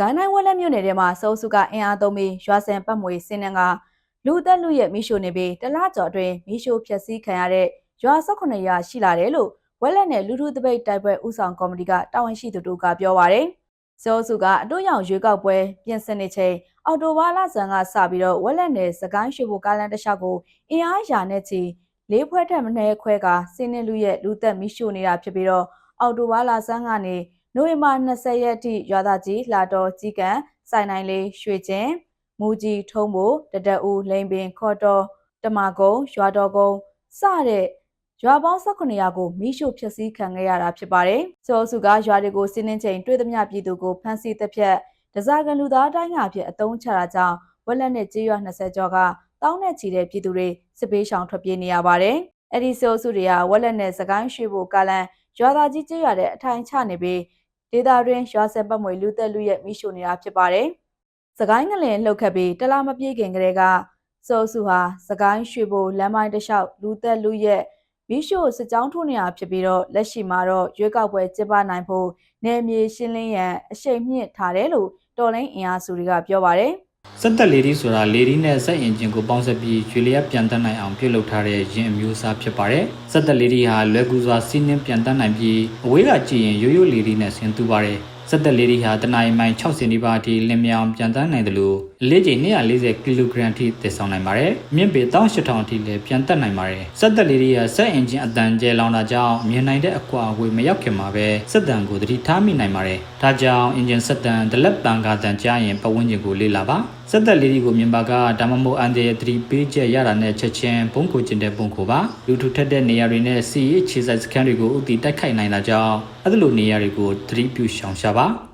ကိုင်းတိုင်းဝက်လက်မြို့နယ်ထဲမှာစောစုကအင်အားသုံးပြီးရွာစံပတ်မွေစင်းနှံကလူသက်လူရဲ့မိရှို့နေပြီးတလားကျော်အတွင်းမိရှို့ဖျက်ဆီးခံရတဲ့ရွာ18ရွာရှိလာတယ်လို့ဝက်လက်နယ်လူထုတပိတ်တိုက်ပွဲဥဆောင်ကော်မတီကတာဝန်ရှိသူတို့ကပြောပါရယ်စောစုကအတို့ရောင်ရွေးကောက်ပွဲပြင်ဆင်နေချိန်အော်တိုဘာလဆန်ကစပြီးတော့ဝက်လက်နယ်စကိုင်းရွှေဘိုကားလန်တစ်လျှောက်ကိုအင်အားရာနဲ့ချီလေးဖွဲထက်မနှဲခွဲကစင်းနှလူရဲ့လူသက်မိရှို့နေတာဖြစ်ပြီးတော့အော်တိုဘာလဆန်ကနေ နိုဝင်ဘာ20ရက်ထိရွာသားကြီးလာတော်ကြီးကန်စိုင်နိုင်လေးရွှေကျင်မူကြီးထုံးဖို့တတအူလိန်ပင်ခေါ်တော်တမကုံရွာတော်ကုံစတဲ့ရွာပေါင်း18ရာကိုမိရှုဖျက်ဆီးခံခဲ့ရတာဖြစ်ပါတယ်။စောစုကရွာတွေကိုစီးနှင်းချိန်တွေ့သမျှပြည်သူကိုဖမ်းဆီးတပ်ဖြတ်ဒဇာကန်လူသားတိုင်းအဖြစ်အတုံးချတာကြောင့်ဝက်လက်နဲ့ကြေးရွာ20ကျော်ကတောင်းနဲ့ချီတဲ့ပြည်သူတွေစစ်ပေးရှောင်ထွက်ပြေးနေရပါတယ်။အဲ့ဒီစောစုတွေကဝက်လက်နဲ့စကိုင်းရွှေဘိုကာလန်ရွာသားကြီးကြေးရွာတဲ့အထိုင်ချနေပြီး ဒေတာတွင်ရွာဆက်ပတ်မွေလူသက်လူရဲ့မိရှုနေတာဖြစ်ပါတယ်။စကိုင်းငလင်လှုပ်ခတ်ပြီးတလားမပြေးခင်ကလေးကစိုးစုဟာစကိုင်းရွှေဘိုလမ်းမိုင်းတစ်လျှောက်လူသက်လူရဲ့မိရှုစစ်ကြောင်းထိုးနေတာဖြစ်ပြီးတော့လက်ရှိမှာတော့ရွေးကောက်ပွဲကျင်းပနိုင်ဖို့နယ်မြေရှင်းလင်းရန်အရှိန်မြင့်ထားတယ်လို့တော်လိုင်းအင်အားစုတွေကပြောပါတယ်။ စက်သက်လေးဒီဆိုတာလေးဒီနဲ့စက်အင်ဂျင်ကိုပေါင်းစပ်ပြီးရွေလျက်ပြန်တက်နိုင်အောင်ပြုလုပ်ထားတဲ့ယင်အမျိုးအစားဖြစ်ပါတယ်။စက်သက်လေးဒီဟာလွယ်ကူစွာစီးနှင်းပြန်တက်နိုင်ပြီးအဝေးကကြည့်ရင်ရိုးရိုးလေးဒီနဲ့ဆင်တူပါတယ်။စက်သက်လေးဒီဟာတနအီမိုင်60နီးပါးအထိလင်မြောင်ပြန်တန်းနိုင်တယ်လို့အ လေးချိန်240ကီလိုဂရမ်အထိတည်ဆောင်နိုင်ပါတယ်။မြင့်ပေ18000အထိလည်းပြန်တက်နိုင်ပါတယ်။စက်သက်လေးဒီဟာစက်အင်ဂျင်အတန်ကျဲလောင်တာကြောင့်မြင်နိုင်တဲ့အကွာအဝေးမရောက်ခင်မှာပဲစက်တန်ကိုသတိထားမိနိုင်ပါတယ်။ဒါကြောင့်အင်ဂျင်စက်တန်ဒလက်ပန်ကာတန်ကြားရင်ပတ်ဝန်းကျင်ကိုလေ့လာပါ။စက်သက်လေးဒီကိုမြင်ပါကဒါမှမဟုတ်အန်တဲ့သတိပေးချက်ရတာနဲ့ချက်ချင်းဘုံကိုကျင်တဲ့ပုံကိုပါလူထုထက်တဲ့နေရာတွေနဲ့စီရေးခြေစိုက်စခန်းတွေကိုဥတီတိုက်ခိုက်နိုင်တာကြောင့်အဲ့လိုနေရာတွေကိုသတိပြုရှောင်ရှားပါ